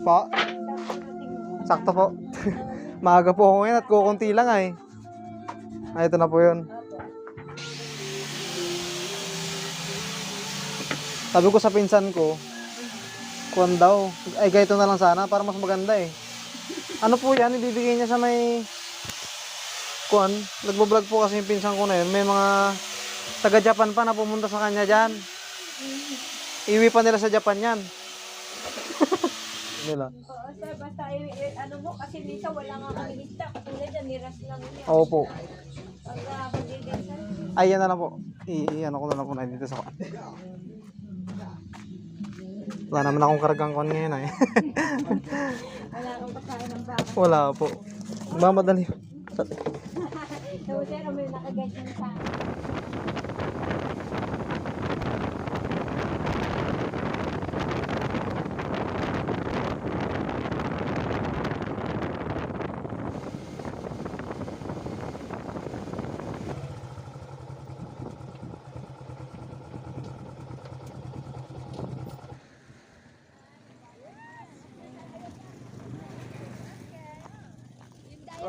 Pa? Sakto po. Maaga po ako ngayon at kukunti lang ay. Ay, ito na po yun. Sabi ko sa pinsan ko, kuwan daw. Ay, ganito na lang sana para mas maganda eh. Ano po yan? Ibibigay niya sa may kuwan. Nagbablog po kasi yung pinsan ko na yun. May mga taga-Japan pa na pumunta sa kanya dyan. Iwi pa nila sa Japan yan. nila. Oo, sir, basta i- i- ano mo, kasi minsan wala nga kami lista. Katulad yan, niras lang yun. Oo po. Pag uh, magiging sir, Ay, yan na lang po. I, i- ano ko na lang po na dito sa Wala naman akong karagang kon ngayon ay. wala kang pagkain ng baka. Wala po. Mamadali. So, sir, may nakaganyan sa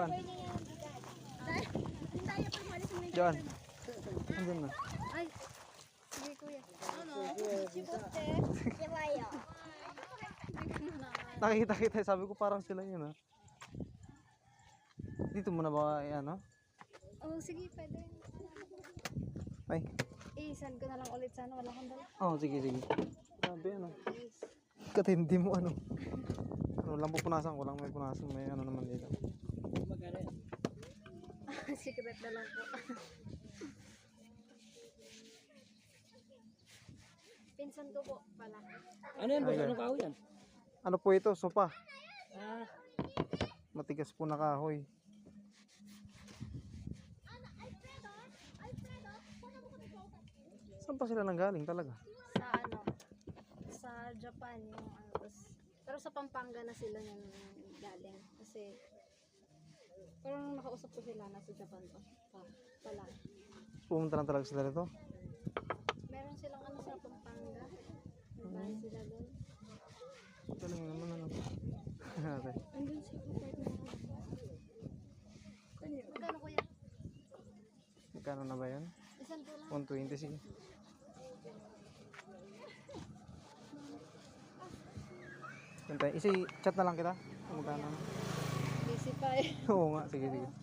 Kuan. Diyan. Andyan na. Ay, sige kuya. Ano? Chipote. Chibayo. Nakikita kita, sabi ko parang sila yun ha. Dito mo na ba, eh, ano? Oh, sige, pwede. Ay. I-send ko na lang ulit sana. Wala kang dala. Oo, oh, sige, sige. Sabi ano. Katindi mo ano. Ano lang pupunasan ko lang, may punasan, may ano naman dito. Secret na lang po. Pinsan ko po pala. Ano yan, boss? Okay. Anong kahoy yan? Ano po ito? Sopa. Ah, Matigas po na kahoy. Saan pa sila nanggaling talaga? Sa ano? Sa Japan yung ano. tas- pero sa Pampanga na sila yung galing. Kasi parang nakausap ko sila nasa Japan pa. Pa, pala. Pumunta lang talaga sila dito. Meron silang ano sa Pampanga. May bahay sila doon. Galing naman ano. Okay. Andun si partner ko. Magkano kuya? Magkano na ba yan? Isang lang. 120 sige. Isi chat na lang kita. Magkano. Eh. Oo nga, sige sige.